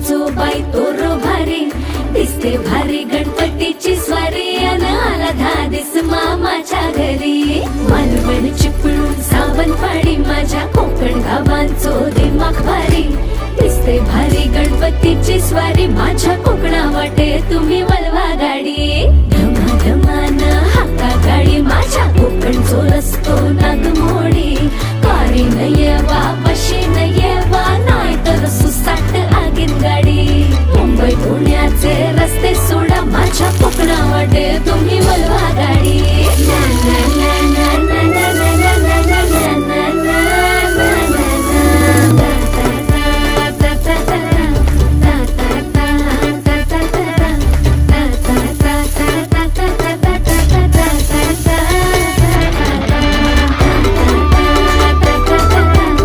गावांचो बाई तोरो भारी दिसते भारी गणपतीची स्वारी अन आला धादिस मामाच्या घरी. मालवण चिपळूण सावंतवाडी माझ्या कोकण गावांचो दिमाग भारी दिसते भारी poder dormir.